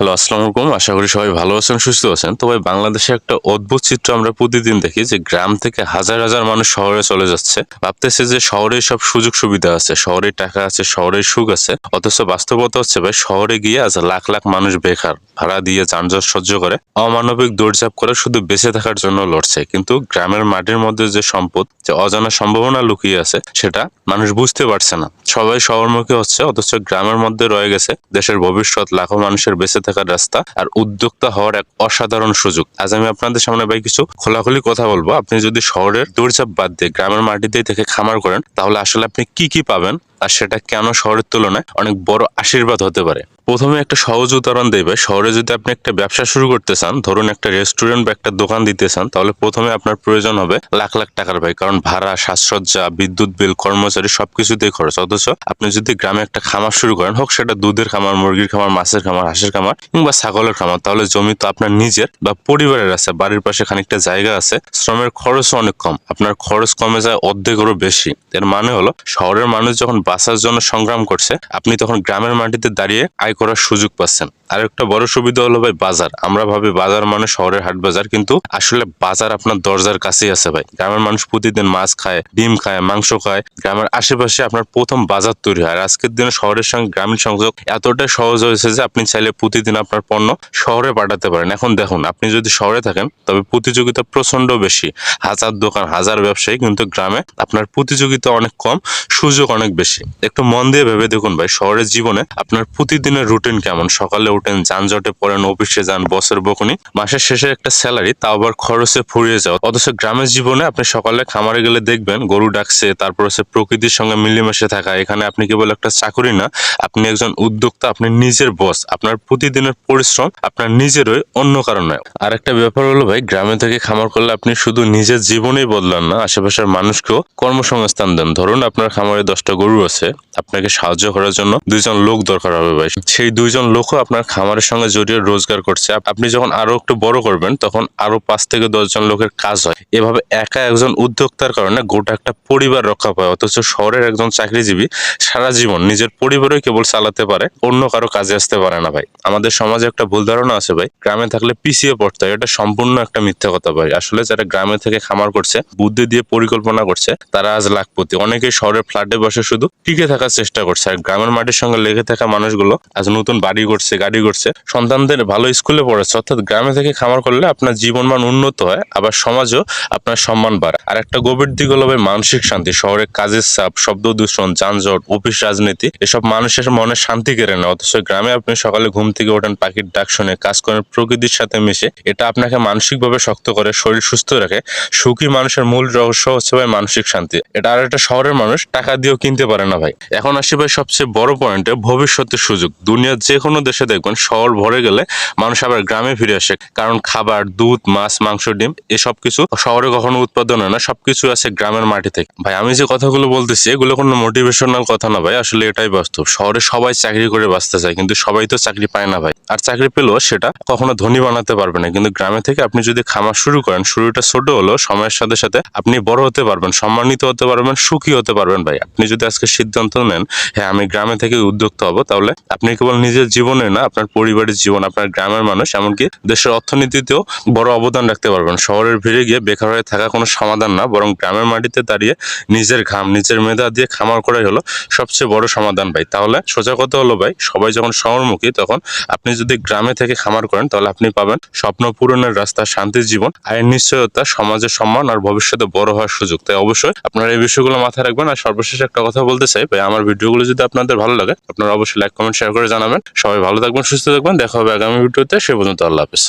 Hello, আসসালামু আলাইকুম। আশা করি সবাই ভালো আছেন, সুস্থ আছেন। তো ভাই, বাংলাদেশে একটা অদ্ভুত চিত্র আমরা প্রতিদিন দেখি যে গ্রাম থেকে হাজার হাজার মানুষ শহরে চলে যাচ্ছে। ভাবতেছে যে শহরে সব সুযোগ সুবিধা আছে শহরে টাকা আছে শহরে সুখ আছে। অথচ বাস্তবতা হচ্ছে ভাই, শহরে গিয়ে আজ লাখ লাখ মানুষ বেকার, ভাড়া দিয়ে যানজট সহ্য করে, অমানবিক দৌড়ঝাঁপ করে শুধু বেঁচে থাকার জন্য লড়ছে। কিন্তু গ্রামের মাটির মধ্যে যে সম্পদ, যে অজানা সম্ভাবনা লুকিয়ে আছে, সেটা মানুষ বুঝতে পারছে না। সবাই শহরমুখী হচ্ছে, অথচ গ্রামের মধ্যে রয়ে গেছে দেশের ভবিষ্যৎ, লাখো মানুষের বেঁচে থাকার রাস্তা আর উদ্যোক্তা হওয়ার এক অসাধারণ সুযোগ। আজ আমি আপনাদের সামনে ভাই কিছু খোলাখুলি কথা বলব। আপনি যদি শহরের দৌড়চাপ বাদ দিয়ে গ্রামের মাটিতেই থেকে খামার করেন, তাহলে আসলে আপনি কি কি পাবেন? আর সেটা কেন শহরের তুলনায় অনেক বড় আশীর্বাদ হতে পারে। প্রথমে একটা সহজ উদাহরণ দেবে, শহরে যদি আপনি একটা ব্যবসা শুরু করতে চান, ধরুন একটা রেস্টুরেন্ট বা একটা দোকান দিতে চান, তাহলে প্রথমে আপনার প্রয়োজন হবে লাখ লাখ টাকার ভাই কারণ ভাড়া, সাজসজ্জা, বিদ্যুৎ বিল, কর্মচারী সবকিছুতেই খরচ। অথচ আপনি যদি গ্রামে একটা খামার শুরু করেন, হোক সেটা দুধের খামার, মুরগির খামার, মাছের খামার, হাঁসের খামার কিংবা ছাগলের খামার, তাহলে জমি তো আপনার নিজের বা পরিবারের আছে, বাড়ির পাশে খানিকটা জায়গা আছে, শ্রমের খরচও অনেক কম। আপনার খরচ কমে যায় অর্ধেকেরও বেশি। এর মানে হলো, শহরের মানুষ যখন বাঁচার জন্য সংগ্রাম করছে, আপনি তখন গ্রামের মাটিতে দাঁড়িয়ে আয় করার সুযোগ পাচ্ছেন। আর একটা বড় সুবিধা হলো ভাই বাজার। আমরা ভাবি বাজার মানে শহরের হাট বাজার, কিন্তু আসলে বাজার আপনার দরজার কাছেই আছে ভাই। গ্রামের মানুষ প্রতিদিন মাছ খায়, ডিম খায়, মাংস খায়। গ্রামের আশেপাশে আপনার প্রথম বাজার তৈরি হয়। আর আজকের দিনে শহরের সঙ্গে গ্রামীণ সংযোগ এতটাই সহজ হয়েছে যে আপনি চাইলে প্রতিদিন আপনার পণ্য শহরে পাঠাতে পারেন। এখন দেখুন, আপনি যদি শহরে থাকেন, তবে প্রতিযোগিতা প্রচণ্ড বেশি। হাজার দোকান, হাজার ব্যবসায়ী, কিন্তু গ্রামে আপনার প্রতিযোগিতা অনেক কম, সুযোগ অনেক বেশি। একটু মন দিয়ে ভেবে দেখুন ভাই, শহরের জীবনে আপনার প্রতিদিনের রুটিন কেমন? সকালে উঠেন, যানজটে পড়েন অফিসে যান বসের বকুনি, মাসের শেষে একটা স্যালারি তাও আবার খরচে ফুরিয়ে যাও অথচ গ্রামের জীবনে আপনি সকালে খামারে গেলে দেখবেন, গরু ডাকছে, তারপর হচ্ছে প্রকৃতির সঙ্গে মিলেমিশে থাকা। এখানে আপনি কেবল একটা চাকরি না, আপনি একজন উদ্যোক্তা, আপনি নিজের বস আপনার প্রতিদিনের পরিশ্রম আপনার নিজেরই, অন্য কারণে আর একটা ব্যাপার হলো ভাই, গ্রামে থেকে খামার করলে আপনি শুধু নিজের জীবনেই বদলান না, আশেপাশের মানুষকেও কর্মসংস্থান দেন। ধরুন আপনার খামারে দশটা গরু আছে, আপনাকে সাহায্য করার জন্য দুইজন লোক দরকার হবে ভাই। সেই দুইজন লোকও আপনার খামারের সঙ্গে জড়িয়ে রোজগার করছে। আপনি যখন আরও একটু বড় করবেন, তখন আরও পাঁচ থেকে দশজন লোকের কাজ হয়। এভাবে একা একজন উদ্যোক্তার কারণে গোটা একটা পরিবার রক্ষা পায়, অথচ শহরের একজন চাকরিজীবী সারা জীবন নিজের পরিবারই কেবল চালাতে পারে, অন্য কারও কাজে আসতে পারে না ভাই। আমাদের সমাজে একটা ভুল ধারণা আছে ভাই, গ্রামে থাকলে পিছিয়ে পড়তে হয়। এটা সম্পূর্ণ একটা মিথ্যা কথা ভাই। আসলে যারা গ্রামে থেকে খামার করছে, বুদ্ধি দিয়ে পরিকল্পনা করছে, তারা আজ লাখপতি। অনেকেই শহরের ফ্ল্যাটে বসে শুধু টিকে থাকার চেষ্টা করছে। আর গ্রামের মাটির সঙ্গে লেগে থাকা মানুষগুলো আজ নতুন বাড়ি করছে গাড়ি করছে সন্তানদের ভালো স্কুলে পড়াচ্ছে। অর্থাৎ গ্রামে থেকে খামার করলে আপনার জীবনমান উন্নত হয়, আবার সমাজও আপনার সম্মান বাড়ে আর একটা গভীর দিক হলো মানসিক শান্তি, শহরে কাজের চাপ, শব্দ দূষণ, যানজট, অফিস রাজনীতি, এসব মানুষের মনে শান্তি কেড়ে নেয়। অথচ গ্রামে আপনি সকালে ঘুম থেকে ওঠেন, পাখির ডাক শুনে, কাজ করেন, প্রকৃতির সাথে মিশে, এটা আপনাকে মানসিকভাবে শক্ত করে, শরীর সুস্থ রাখে। সুখী মানুষের মূল রহস্য হচ্ছে মানসিক শান্তি। এটা আর একটা শহরের মানুষ টাকা দিয়েও কিনতে পারে না ভাই। এখন আসি ভাই সবচেয়ে বড় পয়েন্টে ভবিষ্যতের সুযোগ। দুনিয়ার যে কোনো দেশে দেখবেন শহর ভরে গেলে মানুষ আবার গ্রামে ফিরে আসে। কারণ খাবার, দুধ, মাছ, মাংস, ডিম এসব কিছু শহরে কখনো উৎপাদন হয় না, সবকিছু আছে গ্রামের মাটি থেকে। ভাই, আমি যে কথাগুলো বলতেছি, এগুলো কোনো মোটিভেশনাল কথা না ভাই, আসলে এটাই বাস্তব। শহরে সবাই চাকরি করে বাঁচতে চায়, কিন্তু সবাই তো চাকরি পায় না ভাই। আর চাকরি পেলেও সেটা কখনো ধনী বানাতে পারবে না। কিন্তু গ্রামে থেকে আপনি যদি খামার শুরু করেন, শুরুটা ছোট হলো সময়ের সাথে সাথে আপনি বড় হতে পারবেন, সম্মানিত হতে পারবেন, সুখী হতে পারবেন ভাই। আপনি যদি আজকে সিদ্ধান্ত নেন হ্যাঁ আমি গ্রামে থেকে উদ্যোক্তা হব, তাহলে আপনি কেবল নিজের জীবনে না, আপনার পরিবারের জীবন, আপনার গ্রামের মানুষ, এমনকি দেশের অর্থনীতিতেও বড় অবদান রাখতে পারবেন। শহরের ভিড়ে গিয়ে বেকার হয়ে থাকা কোনো সমাধান না, বরং গ্রামের মাটিতে দাঁড়িয়ে নিজের ঘাম, নিজের মেধা দিয়ে খামার করাই হলো সবচেয়ে বড় সমাধান ভাই। তাহলে সোজা কথা হলো ভাই, সবাই যখন শহরমুখী, তখন আপনি যদি গ্রামে থেকে খামার করেন, তাহলে আপনি পাবেন স্বপ্ন পূরণের রাস্তা, শান্তির জীবন, আয়ের নিশ্চয়তা, সমাজের সম্মান, আর ভবিষ্যতে বড় হওয়ার সুযোগ। তাই অবশ্যই আপনারা এই বিষয়গুলো মাথায় রাখবেন। আর সর্বশেষ একটা কথা বলতে চাই ভাই, আমার ভিডিওগুলো যদি আপনাদের ভালো লাগে, আপনারা অবশ্যই লাইক কমেন্ট শেয়ার করে জানাবেন। সবাই ভালো থাকবেন, সুস্থ থাকবেন। দেখা হবে আগামী ভিডিওতে। সে পর্যন্ত আল্লাহ হাফেজ।